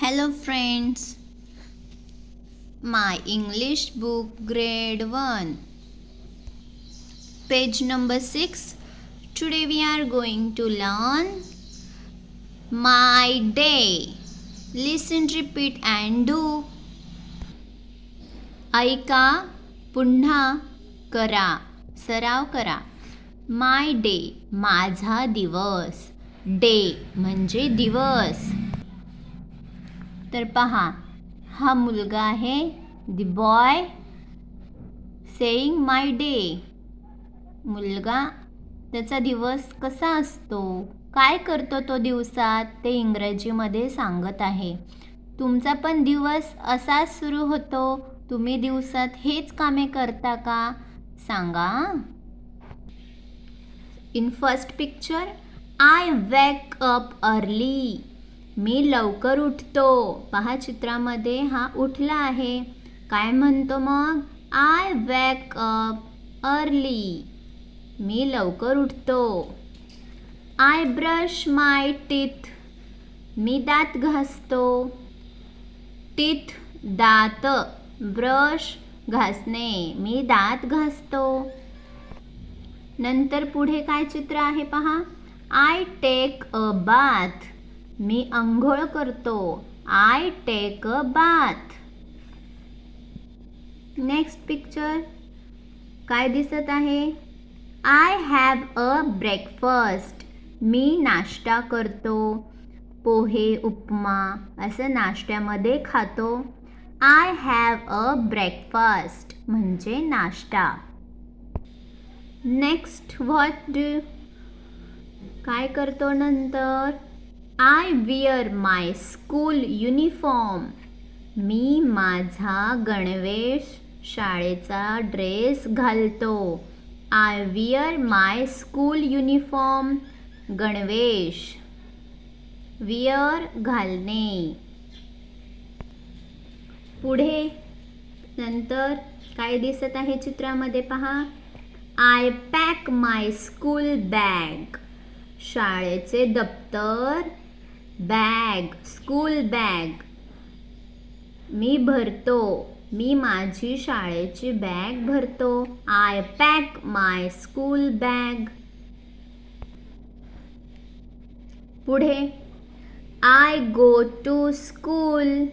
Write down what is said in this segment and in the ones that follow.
Hello friends my English book grade one page number six today we are going to learn my day listen repeat and do ऐका पुन्हा करा सराव करा माय day माझा दिवस. Day म्हणजे दिवस. तर पहा हा मुलगा आहे the boy saying my day मुलगा त्याचा दिवस कसा असतो? काय करतो तो दिवसात? ते इंग्रजीमध्ये सांगत आहे. तुमचा पण दिवस असाच सुरू होतो. तुम्ही दिवसात हेच कामे करता का? सांगा. In first picture I wake up early मी लवकर उठतो. पहा चित्रामध्ये हा उठला आहे. काय म्हणतो मग? आय वॅक अप अर्ली मी लवकर उठतो. आय ब्रश माय टीथ मी दात घासतो. टीथ दात ब्रश घासणे. मी दात घासतो. नंतर पुढे काय चित्र आहे पहा? आय टेक अ बाथ मी आंघोळ करतो. I take a bath. Next picture. काय दिसत आहे? I have a breakfast. मी नाश्ता करतो. पोहे उपमा असं नाश्त्यामध्ये खातो. आय हॅव अ ब्रेकफास्ट म्हणजे नाश्ता. Next what do? काय करतो नंतर? I wear my school uniform मी माझा गणवेश शाळेचा ड्रेस घालतो. I wear my school uniform गणवेश. विअर घालणे. पुढे नंतर काय दिसत आहे चित्रामध्ये पहा? I pack my school bag शाळेचे दप्तर बॅग स्कूल बॅग. मी भरतो. मी माझी शाळेची बॅग भरतो. I pack my school bag पुढे. आय गो टू स्कूल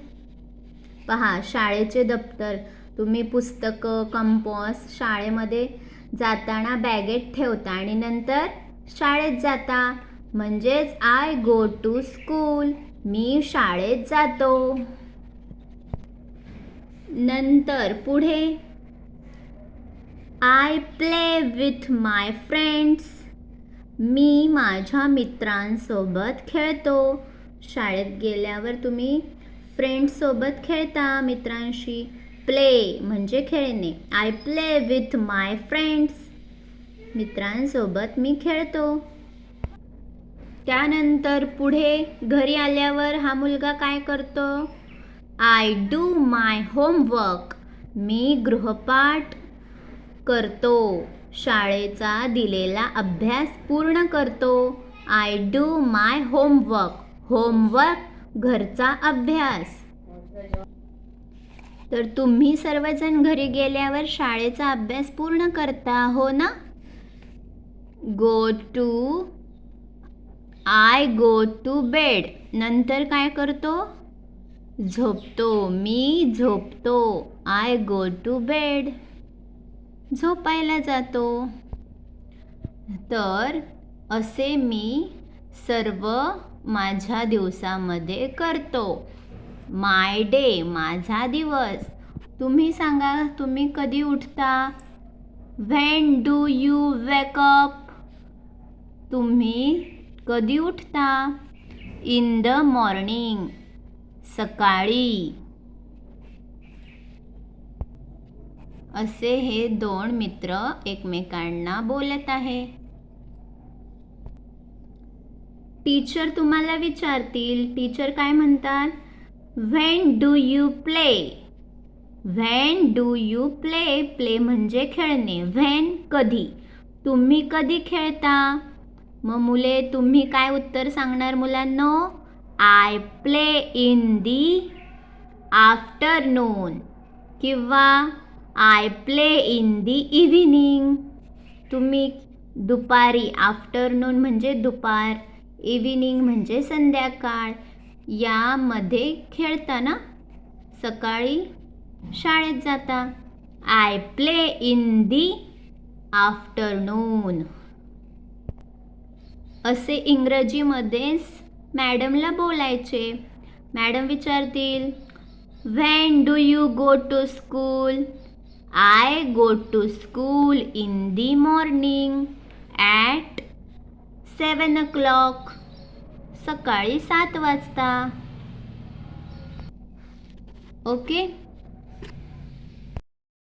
पहा शाळेचे दप्तर. तुम्ही पुस्तकं कंपॉस शाळेमध्ये जाताना बॅगेत ठेवता आणि नंतर शाळेत जाता. म्हणजेच आय गो टू स्कूल मी शाळेत जातो. नंतर पुढे. I play with my friends मी माझ्या मित्रांसोबत खेळतो. शाळेत गेल्यावर तुम्ही फ्रेंड्ससोबत खेळता मित्रांशी. प्ले म्हणजे खेळणे. I play with my friends मित्रांसोबत मी खेळतो. त्यानंतर पुढे घरी आल्यावर हा मुलगा काय करतो? आय डू माय होमवर्क मी गृहपाठ करतो. शाळेचा दिलेला अभ्यास पूर्ण करतो. I do my homework homework घरचा अभ्यास. तर तुम्ही सर्वजण घरी गेल्यावर शाळेचा अभ्यास पूर्ण करता हो ना? Go to I go to bed नंतर काय करतो? झोपतो. मी झोपतो. आय गो टू बेड झोपायला जातो. तर असे मी सर्व माझ्या दिवसामध्ये करतो. माय डे माझा दिवस. तुम्ही सांगा तुम्ही कधी उठता? व्हेन डू यू वेकअप तुम्ही कधी उठता? इन द मॉर्निंग सकाळी. असे हे दोन मित्र एकमेकांना बोलत आहे. टीचर तुम्हाला विचारतील. टीचर काय म्हणतात? When do you play when do you play play म्हणजे खेळणे. व्हेन कधी? तुम्ही कधी खेळता? मग मुले तुम्ही काय उत्तर सांगणार मुलांनो? I play in the afternoon किंवा I play in the evening तुम्ही दुपारी आफ्टरनून म्हणजे दुपार इव्हिनिंग म्हणजे संध्याकाळ. यामध्ये खेळता ना सकाळी शाळेत जाता. I play in the afternoon असे इंग्रजीमध्येच मॅडमला बोलायचे. मॅडम विचारतील when do you go to school I go to school in the morning at seven o'clock सकाळी सात वाजता. ओके